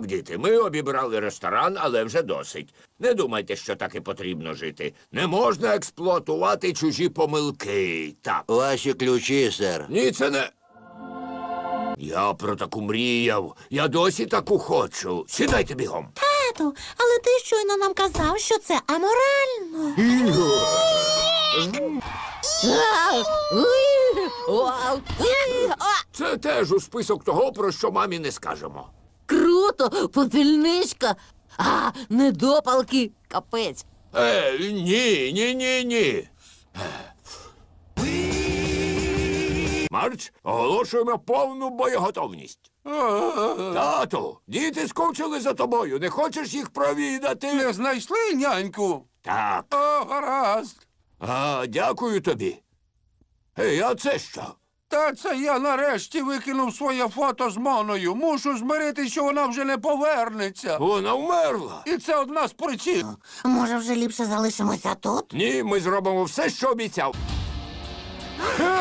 Так, діти, ми обібрали ресторан, але вже досить. Не думайте, що так і потрібно жити. Не можна експлуатувати чужі помилки. Так. Ваші ключі, сер. Ні, це не. Я про таку мріяв. Я досі таку хочу. Сідайте бігом. Тату, але ти щойно нам казав, що це аморально. Це теж у список того, про що мамі не скажемо. Круто, попільничка. А, недопалки. Капець. Е, ні, ні, ні, ні. Марч, оголошуємо повну боєготовність. Тату, діти скучили за тобою. Не хочеш їх провідати? Не знайшли няньку? Так. О, гаразд. А, дякую тобі. Ей, а це що? Та це я нарешті викинув своє фото з Моною. Мушу змиритися, що вона вже не повернеться. Вона вмерла. І це одна з причин. Може, вже ліпше залишимося тут? Ні, ми зробимо все, що обіцяв.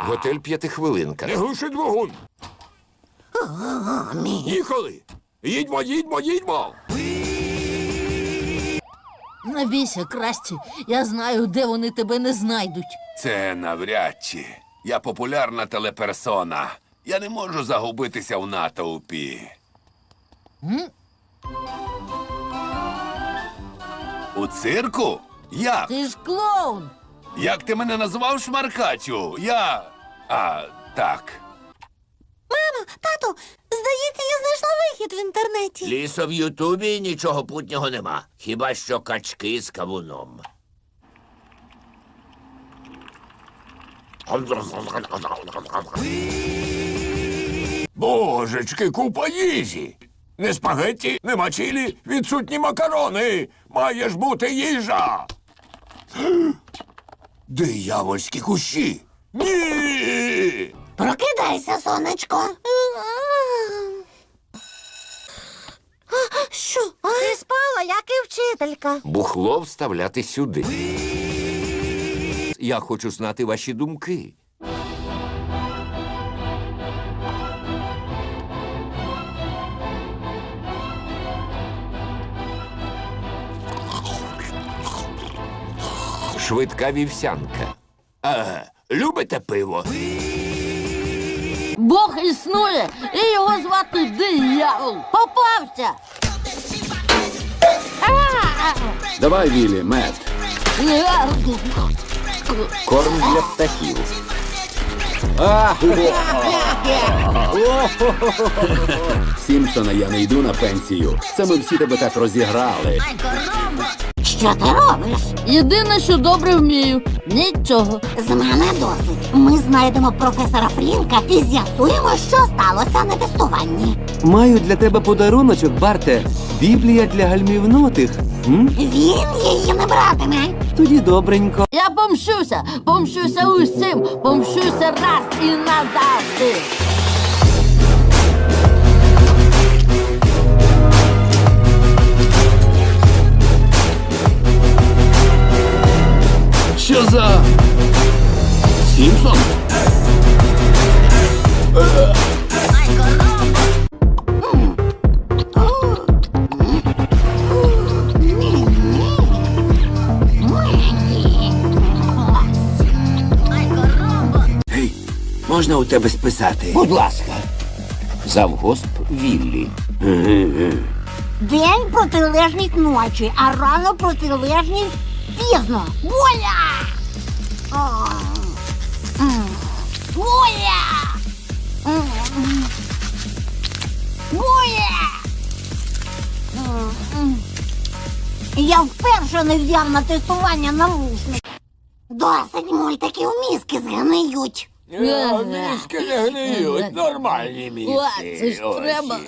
Готель п'ятихвилинка. Не глуши двигун. Їхали. Їдьмо, їдьмо, їдьмо. Не бійся, красті. Я знаю, де вони тебе не знайдуть. Це навряд чи. Я популярна телеперсона. Я не можу загубитися в натовпі. У цирку? Як? Ти ж клоун. Як ти мене назвав шмаркачу? Я. А, так. Тату, здається, я знайшла вихід в інтернеті. Лісо в Ютубі нічого путнього нема. Хіба що качки з кавуном. Божечки, купа їжі. Не спагетті, нема чилі, відсутні макарони. Має ж бути їжа. Диявольські кущі. Ні. Прокидайся, сонечко. Що? Ти спала, як і вчителька. Бухло вставляти сюди. Я хочу знати ваші думки. Швидка вівсянка. А, любите пиво? Бог існує, і його звати диявол. Попався. Давай, Вілі, мед. Корм для птахів. Сімпсона, я не йду на пенсію. Це ми всі тебе так розіграли. Що ти робиш? Єдине, що добре вмію. Нічого. З мене досить. Ми знайдемо професора Флінка і з'ясуємо, що сталося на тестуванні. Маю для тебе подаруночок, Барте. Біблія для гальмівнутих. М? Він її не братиме. Тоді добренько. Я помщуся, помщуся усім, помщуся раз і назавжди. Сімпсон? Гей, можна у тебе списати? Будь ласка. Завгосп Віллі. День протилежність ночі, а рано протилежність пізно. Воля! М, м. Я вперше не взяв на тестування навушник. Досить мультиків мізки згниють. Мізки не гниють, нормальні мізки. О, це ж треба.